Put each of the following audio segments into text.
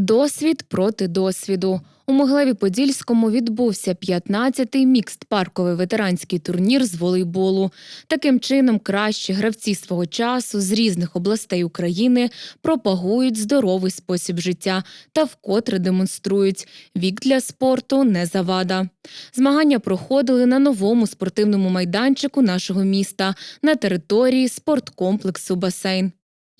Досвід проти досвіду. У Могилеві-Подільському відбувся 15-й мікст парковий ветеранський турнір з волейболу. Таким чином, кращі гравці свого часу з різних областей України пропагують здоровий спосіб життя та вкотре демонструють вік для спорту не завада. Змагання проходили на новому спортивному майданчику нашого міста на території спорткомплексу Басейн.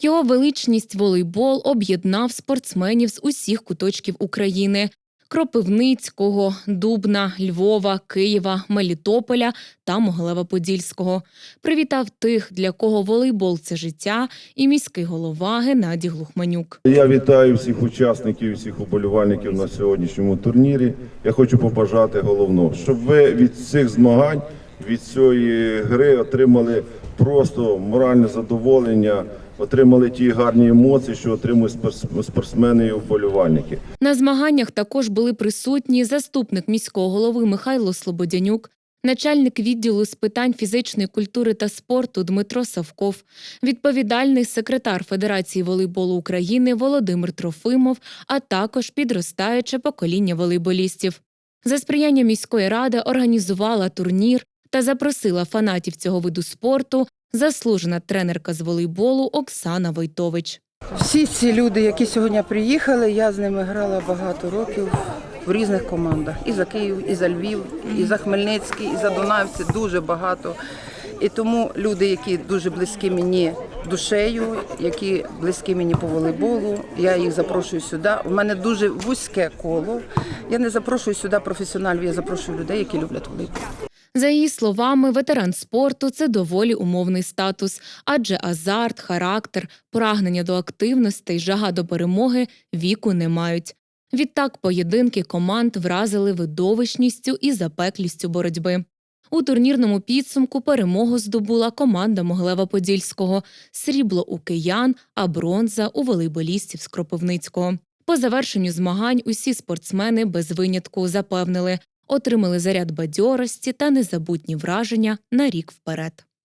Його величність волейбол об'єднав спортсменів з усіх куточків України. Кропивницького, Дубна, Львова, Києва, Мелітополя та Могилева-Подільського. Привітав тих, для кого волейбол це життя, і міський голова Геннадій Глухманюк. Я вітаю всіх учасників, всіх уболівальників на сьогоднішньому турнірі. Я хочу побажати головного, щоб ви від цих змагань, від цієї гри отримали просто моральне задоволення, отримали ті гарні емоції, що отримують спортсмени і уболівальники. На змаганнях також були присутні заступник міського голови Михайло Слободянюк, начальник відділу з питань фізичної культури та спорту Дмитро Савков, відповідальний секретар Федерації волейболу України Володимир Трофимов, а також підростаюче покоління волейболістів. За сприяння міської ради організувала турнір та запросила фанатів цього виду спорту заслужена тренерка з волейболу Оксана Войтович. Всі ці люди, які сьогодні приїхали, я з ними грала багато років в різних командах. І за Київ, і за Львів, і за Хмельницький, і за Донавці дуже багато. І тому люди, які дуже близькі мені душею, які близькі мені по волейболу, я їх запрошую сюди. У мене дуже вузьке коло. Я не запрошую сюди професіоналів, я запрошую людей, які люблять волейбол. За її словами, ветеран спорту це доволі умовний статус, адже азарт, характер, прагнення до активності й жага до перемоги віку не мають. Відтак поєдинки команд вразили видовищністю і запеклістю боротьби. У турнірному підсумку перемогу здобула команда Могилева-Подільського, срібло у киян, а бронза у волейболістів з Кропивницького. По завершенню змагань усі спортсмени без винятку запевнили, отримали заряд бадьорості та незабутні враження на рік вперед.